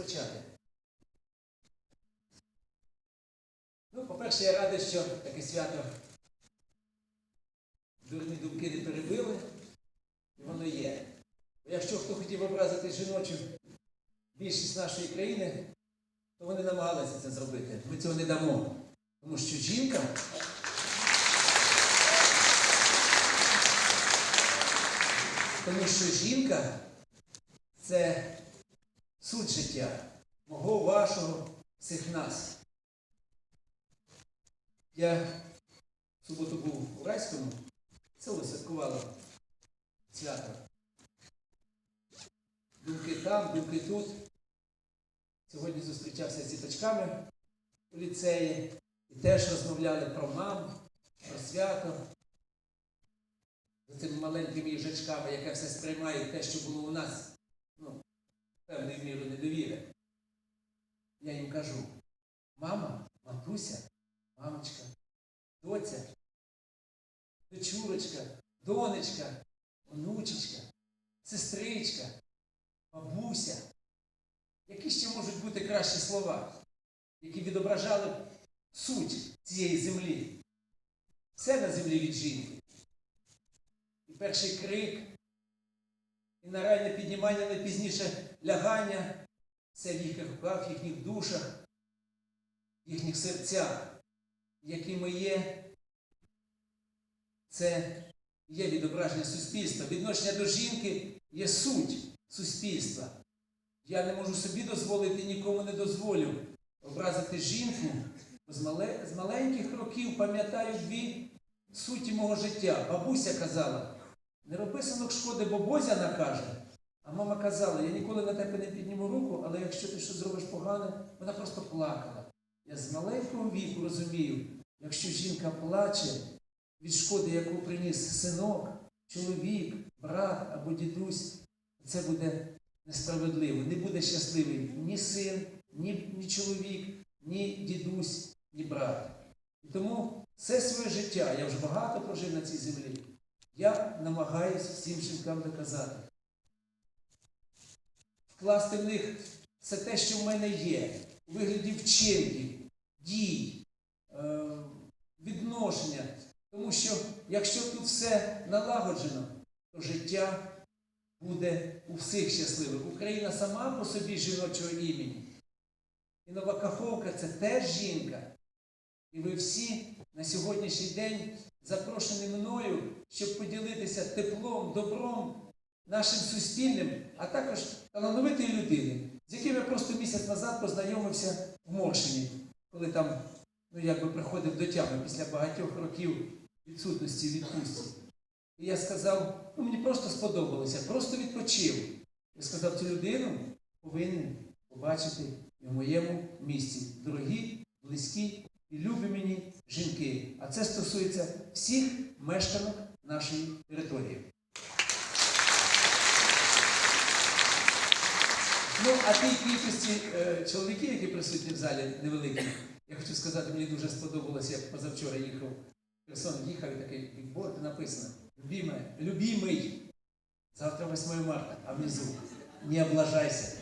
розпочати. Ну, По-перше, я радий, що таке свято дурні думки не перебили. І воно є. Якщо хто хотів образити жіночу більшість нашої країни, то вони намагалися це зробити. Ми цього не дамо. Тому що жінка тому що жінка це суть життя мого, вашого, всіх нас. Я в суботу був у Райському, село святкувало свято. Думки там, думки тут. Сьогодні зустрічався з діточками у ліцеї і теж розмовляли про маму, про свято з цими маленькими їжачками, яке все сприймає те, що було у нас, певною мірою недовіри. Я їм кажу, мама, матуся, мамочка, доця, дочурочка, донечка, онучечка, сестричка, бабуся. Які ще можуть бути кращі слова, які відображали б суть цієї землі? Все на землі від жінки і перший крик, і на нараннє піднімання найпізніше лягання це в їхніх руках, в їхніх душах, в їхніх серцях, якими є, це є відображення суспільства. Відношення до жінки є суть суспільства. Я не можу собі дозволити, нікому не дозволю образити жінку. З, мале, з маленьких років пам'ятаю дві суті мого життя. Бабуся казала, не роби синок шкоди, бо Бозя накаже. А мама казала, я ніколи на тебе не підніму руку, але якщо ти щось зробиш погане, вона просто плакала. Я з маленького віку розумію, якщо жінка плаче від шкоди, яку приніс синок, чоловік, брат або дідусь, це буде несправедливо. Не буде щасливий ні син, ні, ні чоловік, ні дідусь, ні брат. І тому все своє життя, я вже багато прожив на цій землі. Я намагаюся всім жінкам доказати. Вкласти в них все те, що в мене є, у вигляді вчинків, дій, е, відношення. Тому що якщо тут все налагоджено, то життя буде у всіх щасливих. Україна сама по собі жіночого імені. І Нова Каховка це теж жінка. І ви всі на сьогоднішній день запрошені мною, щоб поділитися теплом, добром нашим суспільним, а також талановитої людини, з яким я просто місяць назад познайомився в Моршині, коли там ну, якби приходив до тями після багатьох років відсутності відпустці. І я сказав, ну мені просто сподобалося, просто відпочив. Я сказав, цю людину повинен побачити в моєму місці. Дорогі, близькі і любі мені жінки. А це стосується всіх мешканок нашої території. Ну, а тій кількості е, чоловіків, які присутні в залі невеликі, я хочу сказати, мені дуже сподобалося, я позавчора їхав Херсон, їхав і такий бікборд написано Любиме, любимий. Завтра 8 марта, а внизу не облажайся.